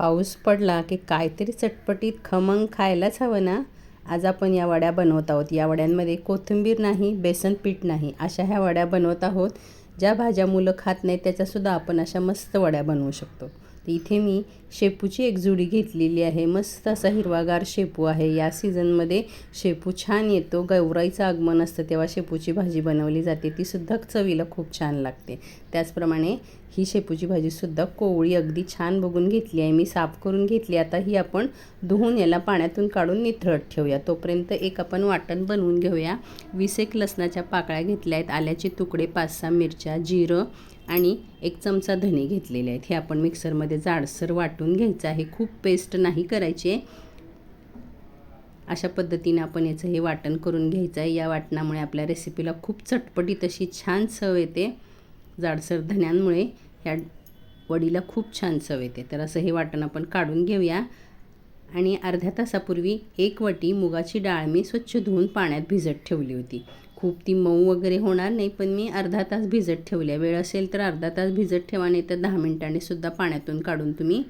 पाऊस पडला की काहीतरी चटपटीत खमंग खायलाच हवं ना? आज आपण या वड्या बनवत आहोत. या वड्यांमध्ये कोथिंबीर नाही बेसन पीठ नाही. अशा ह्या वड्या बनवत आहोत. ज्या भाज्या मुलं खात नाहीत त्याच्यासुद्धा आपण अशा मस्त वड्या बनवू शकतो. तर इथे मी शेपूची एक जुडी घेतलेली आहे. मस्त असा हिरवागार शेपू आहे. या सीझनमध्ये शेपू छान येतो. गौराईचं आगमन असतं तेव्हा शेपूची भाजी बनवली जाते. तीसुद्धा चवीला खूप छान लागते. त्याचप्रमाणे ही शेपूची भाजीसुद्धा कोवळी अगदी छान बघून घेतली आहे. मी साफ करून घेतली. आता ही आपण धुवून याला पाण्यातून काढून निथळत ठेवूया. तोपर्यंत एक आपण वाटण बनवून घेऊया. वीस एक लसणाच्या पाकळ्या घेतल्या आहेत. आल्याचे तुकडे पाच सहा मिरच्या जिरं आणि एक चमचा धणे घेतलेले आहेत. हे आपण मिक्सरमध्ये जाडसर वाटून घ्यायचं आहे. खूप पेस्ट नाही करायची. अशा पद्धतीने आपण याचं हे वाटण करून घ्यायचं आहे. या वाटणामुळे आपल्या रेसिपीला खूप चटपटी तशी छान चव येते. जाडसर धण्यांमुळे ह्या वडीला खूप छान चव येते. तर असं हे वाटण आपण काढून घेऊया. आणि अर्ध्या तासापूर्वी एक वटी मुगाची डाळ मी स्वच्छ धुवून पाण्यात भिजत ठेवली होती. खूप ती मऊ वगैरे होणार नाही पण मी अर्धा तास भिजत ठेवल्या. वेळ असेल तर अर्धा तास भिजत ठेवा नाही तर दहा मिनिटांनी सुद्धा पाण्यातून काढून तुम्ही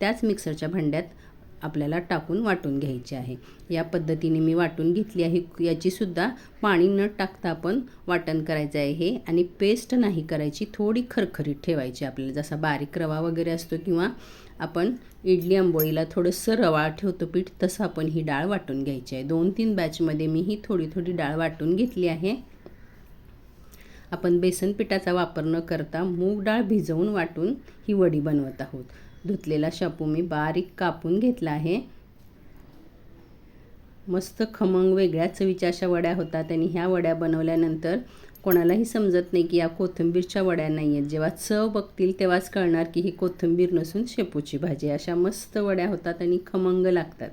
त्याच मिक्सरच्या भांड्यात आपल्याला टाकून वाटून घ्यायची आहे. या पद्धतीने मी वाटून घेतली आहे. याचीसुद्धा पाणी न टाकता आपण वाटण करायचं आहे हे आणि पेस्ट नाही करायची थोडी खरखरीत ठेवायची आपल्याला. जसा बारीक रवा वगैरे असतो किंवा आपण इडली आंबोळीला थोडंसं रवा ठेवतो पीठ तसं आपण ही डाळ वाटून घ्यायची आहे. दोन तीन बॅचमध्ये मी ही थोडी थोडी डाळ वाटून घेतली आहे. आपण बेसन पिठाचा वापर न करता मूग डाळ भिजवून वाटून ही वडी बनवत आहोत. धुतलेला शापू मी बारीक कापून घेतला आहे. मस्त खमंग वेगळ्या चवीच्या अशा वड्या होतात आणि ह्या वड्या बनवल्यानंतर कोणालाही समजत नाही की या कोथिंबीरच्या वड्या नाही आहेत. जेव्हा चव बघतील तेव्हाच कळणार की ही कोथिंबीर नसून शेपूची भाजी अशा मस्त वड्या होतात आणि खमंग लागतात.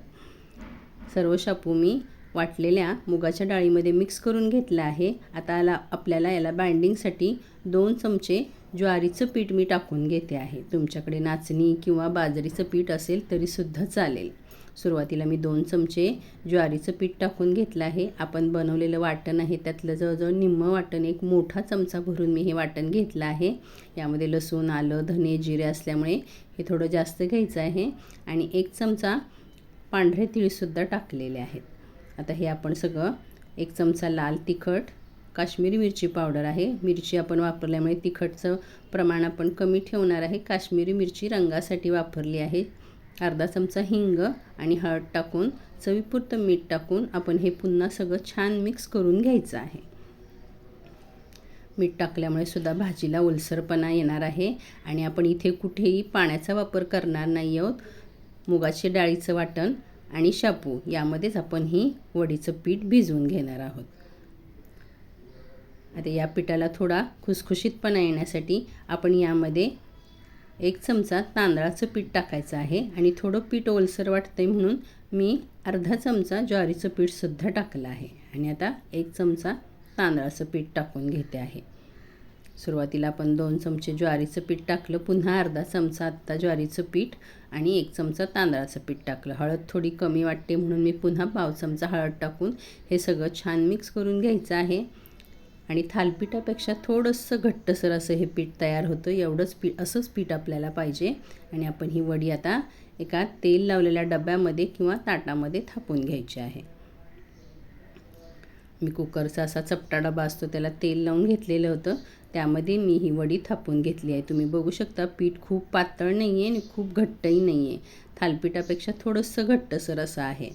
सर्व शापू मी वाटलेल्या मुगाच्या डाळीमध्ये मिक्स करून घेतलं आहे. आता याला आपल्याला याला बाइंडिंगसाठी दोन चमचे ज्वारीचं पीठ मी टाकून घेते आहे. तुमच्याकडे नाचणी किंवा बाजरीचं पीठ असेल तरीसुद्धा चालेल. सुरुवातीला मी दोन चमचे ज्वारीचं पीठ टाकून घेतलं आहे. आपण बनवलेलं वाटण आहे त्यातलं जवळजवळ निम्मं वाटण एक मोठा चमचा भरून मी हे वाटण घेतलं आहे. यामध्ये लसूण आलं धने जिरे असल्यामुळे हे थोडं जास्त घ्यायचं आहे. आणि एक चमचा पांढरे तिळीसुद्धा टाकलेले आहेत. आता हे आपण सगळं एक चमचा लाल तिखट काश्मीरी मिरची पावडर आहे. मिरची आपण वापरल्यामुळे तिखटचं प्रमाण आपण कमी ठेवणार आहे. काश्मीरी मिरची रंगासाठी वापरली आहे. अर्धा चमचा हिंग आणि हळद टाकून चवीपुरतं मीठ टाकून आपण हे पुन्हा सगळं छान मिक्स करून घ्यायचं आहे. मीठ टाकल्यामुळे सुद्धा भाजीला ओलसरपणा येणार आहे आणि आपण इथे कुठेही पाण्याचा वापर करणार नाही आहोत. मुगाचे डाळीचं वाटण आणि शापू यामध्येच आपण ही वडीचं पीठ भिजवून घेणार आहोत. आता या पिठाला थोडा खुसखुशीतपणा येण्यासाठी आपण यामध्ये एक चमचा तांदळाचं पीठ टाकायचं आहे आणि थोडं पीठ ओलसर वाटतं आहे म्हणून मी अर्धा चमचा ज्वारीचं पीठसुद्धा टाकलं आहे. आणि आता एक चमचा तांदळाचं पीठ टाकून घेते आहे. सुरुवातीला आपण दोन चमचे ज्वारीचं पीठ टाकलं पुन्हा अर्धा चमचा आत्ता ज्वारीचं पीठ आणि एक चमचा तांदळाचं पीठ टाकलं. हळद थोडी कमी वाटते म्हणून मी पुन्हा पाव चमचा हळद टाकून हे सगळं छान मिक्स करून घ्यायचं आहे. आणि थालपिठापेक्षा थोडंसं घट्टसर असं हे पीठ तयार होतं. एवढंच पीठ असंच पीठ आपल्याला पाहिजे. आणि आपण ही वडी आता एका तेल लावलेल्या डब्यामध्ये किंवा ताटामध्ये थापून घ्यायची आहे. मी कुकरचा असा चपटा डबा असतो त्याला तेल लावून घेतलेलं होतं. त्यामध्ये मी ही वडी थापून घेतली आहे. तुम्ही बघू शकता पीठ खूप पातळ नाही आहे आणि खूप घट्टही नाही आहे थालपिठापेक्षा थोडंसं घट्टसर असं आहे.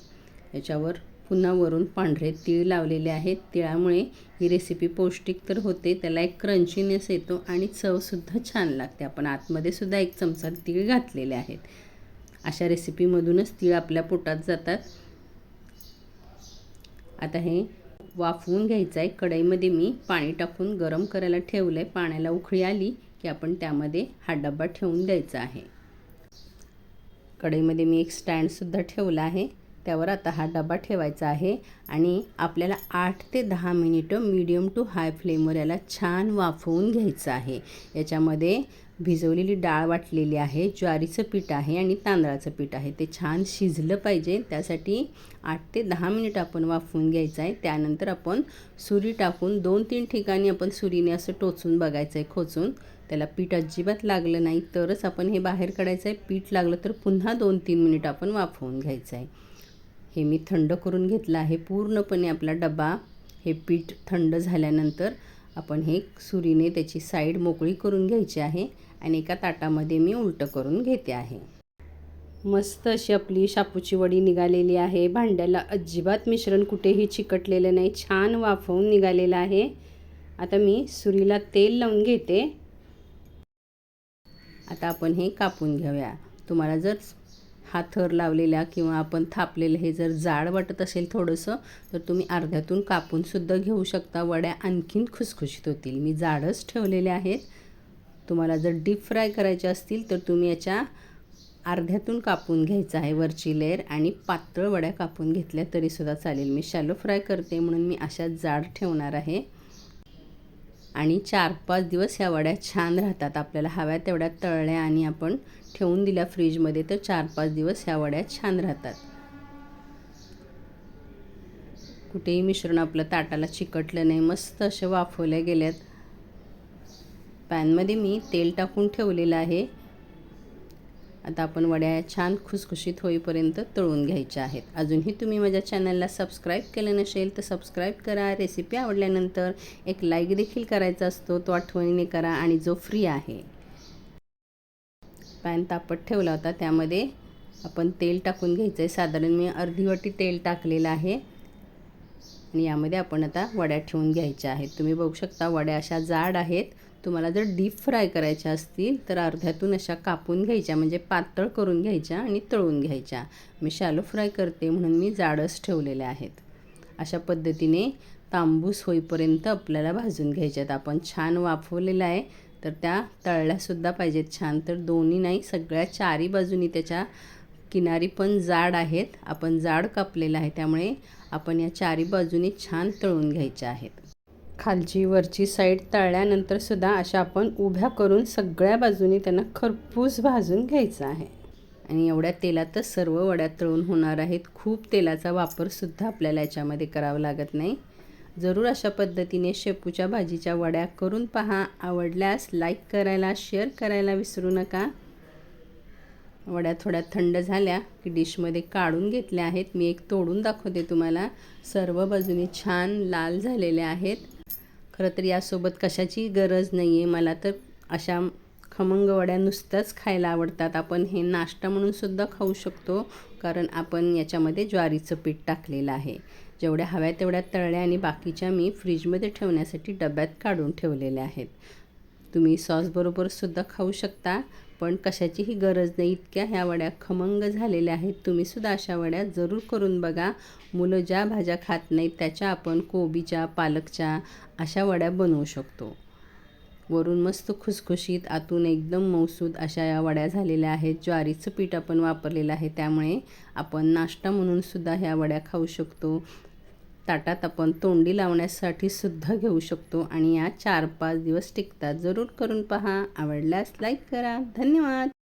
याच्यावर पुन्हा वरून पांढरे तीळ लावलेले आहेत. तिळामुळे ही रेसिपी पौष्टिक तर होते. त्याला एक क्रंचीनेस येतो आणि चवसुद्धा छान लागते. आपण आतमध्ये सुद्धा एक चमचा तीळ घातलेले आहेत. अशा रेसिपीमधूनच तीळ आपल्या पोटात जातात. आता हे वाफवून घ्यायचं आहे कढईमध्ये मी पाणी टाकून गरम करायला ठेवलं आहे पाण्याला उखळी आली की आपण त्यामध्ये हा डब्बा ठेवून द्यायचा आहे. कढईमध्ये मी एक स्टँडसुद्धा ठेवला आहे. त्यावर आता हा डबा ठेवायचा आहे आणि आपल्याला आठ ते दहा मिनिटं मीडियम टू हाय फ्लेमवर याला छान वाफवून घ्यायचं आहे. याच्यामध्ये भिजवलेली डाळ वाटलेली आहे ज्वारीचं पीठ आहे आणि तांदळाचं पीठ आहे. ते छान शिजलं पाहिजे. त्यासाठी आठ ते दहा मिनिट आपण वाफवून घ्यायचं आहे. त्यानंतर आपण सुरी टाकून दोन तीन ठिकाणी आपण सुरीने असं टोचून बघायचं आहे खोचून. त्याला पीठ अजिबात लागलं नाही. तरच आपण हे बाहेर काढायचं आहे पीठ लागलं तर पुन्हा दोन तीन मिनिट आपण वाफवून घ्यायचं आहे हे मी थंड करून घेतलं आहे. पूर्णपणे आपला डबा हे पीठ थंड झाल्यानंतर आपण हे सुरीने त्याची साईड मोकळी करून घ्यायची आहे आणि एका ताटामध्ये मी उलटं करून घेते आहे. मस्त अशी आपली शापूची वडी निघालेली आहे. भांड्याला अजिबात मिश्रण कुठेही चिकटलेलं नाही. छान वाफवून निघालेलं आहे. आता मी सुरीला तेल लावून घेते. आता आपण हे कापून घेऊया. तुम्हाला जर हा थर लावलेला किंवा आपण थापलेलं हे जर जाड वाटत असेल थोडंसं तर तुम्ही अर्ध्यातून कापूनसुद्धा घेऊ शकता. वड्या आणखीन खुसखुशीत होतील. मी जाडच ठेवलेले आहेत. तुम्हाला जर डीप फ्राय करायचे असतील तर तुम्ही याच्या अर्ध्यातून कापून घ्यायचं आहे वरची लेअर आणि पातळ वड्या कापून घेतल्या तरीसुद्धा चालेल. मी शॅलो फ्राय करते म्हणून मी अशा जाड ठेवणार आहे. आणि चार पाच दिवस ह्या वड्या छान राहतात. आपल्याला हव्या तेवढ्या तळल्या आणि आपण ठेवून दिल्या फ्रीजमध्ये तर चार पाच दिवस ह्या वड्या छान राहतात. कुठेही मिश्रण आपलं ताटाला चिकटलं नाही. मस्त असे वाफवल्या गेल्यात. पॅनमध्ये मी तेल टाकून ठेवलेलं आहे. आता आपण वड्या छान खुसखुशीत होईपर्यंत तळून घ्यायच्या आहेत. अजूनही तुम्ही माझ्या चॅनलला सबस्क्राईब केलं नसेल तर सबस्क्राईब करा. रेसिपी आवडल्यानंतर एक लाईक देखील करायचा असतो तो आठवणीने करा आणि जो फ्री आहे. पॅन तापत ठेवला होता त्यामध्ये आपण तेल टाकून घ्यायचं आहे साधारण मी अर्धी वाटी तेल टाकलेलं आहे. आणि यामध्ये आपण आता वड्या ठेवून घ्यायच्या आहेत. तुम्ही बघू शकता वड्या अशा जाड आहेत. तुम्हाला जर डीप फ्राय करायच्या असतील तर अर्ध्यातून अशा कापून घ्यायच्या म्हणजे पातळ करून घ्यायच्या आणि तळून घ्यायच्या. मी शॅलो फ्राय करते म्हणून मी जाडच ठेवलेल्या आहेत. अशा पद्धतीने तांबूस होईपर्यंत आपल्याला भाजून घ्यायच्यात आपण छान वाफवलेलं आहे तर त्या तळल्यासुद्धा पाहिजेत छान. तर दोन्ही नाही सगळ्या चारी बाजूनी त्याच्या किनारी पण जाड आहेत. आपण जाड कापलेलं आहे त्यामुळे आपण या चारी बाजूनी छान तळून घ्यायच्या आहेत. खालची वरची साईड तळल्यानंतर सुद्धा अशा आपण उभ्या करून सगळ्या बाजूनी त्यांना खरपूस भाजून घ्यायचं आहे. आणि एवढ्या तेलातच सर्व वड्या तळून होणार आहेत. खूप तेलाचा वापरसुद्धा आपल्याला याच्यामध्ये करावा लागत नाही. जरूर अशा पद्धतीने शेपूच्या भाजीच्या वड्या करून पहा. आवडल्यास लाईक करायला शेअर करायला विसरू नका. वड्या थोड्या थंड झाल्या की डिशमध्ये काढून घेतल्या आहेत. मी एक तोडून दाखवते तुम्हाला. सर्व बाजूनी छान लाल झालेल्या आहेत. खरं तर यासोबत कशाची गरज नाही आहे मला तर अशा खमंग वड्या नुसत्याच खायला आवडतात. आपण हे नाश्ता म्हणूनसुद्धा खाऊ शकतो कारण आपण याच्यामध्ये ज्वारीचं पीठ टाकलेलं आहे. जेवढ्या हव्या तेवढ्या तळल्या आणि बाकीच्या मी फ्रीजमध्ये ठेवण्यासाठी डब्यात काढून ठेवलेल्या आहेत. तुम्ही सॉसबरोबरसुद्धा खाऊ शकता पण कशाचीही गरज नाही. इतक्या ह्या वड्या खमंग झालेल्या आहेत. तुम्हीसुद्धा अशा वड्या जरूर करून बघा. मुलं ज्या भाज्या खात नाहीत त्याच्या आपण कोबीच्या पालकच्या अशा वड्या बनवू शकतो. वरून मस्त खुसखुशीत आतून एकदम मौसूद अशा या वड्या झालेल्या आहेत. ज्वारीचं पीठ आपण वापरलेलं आहे त्यामुळे आपण नाश्ता म्हणूनसुद्धा ह्या वड्या खाऊ शकतो. ताटात आपण तोंडी लावण्यासाठी सुद्धा घेऊ शकतो आणि या चार पाच दिवस टिकतात. जरूर करून पहा. आवडल्यास लाईक करा. धन्यवाद.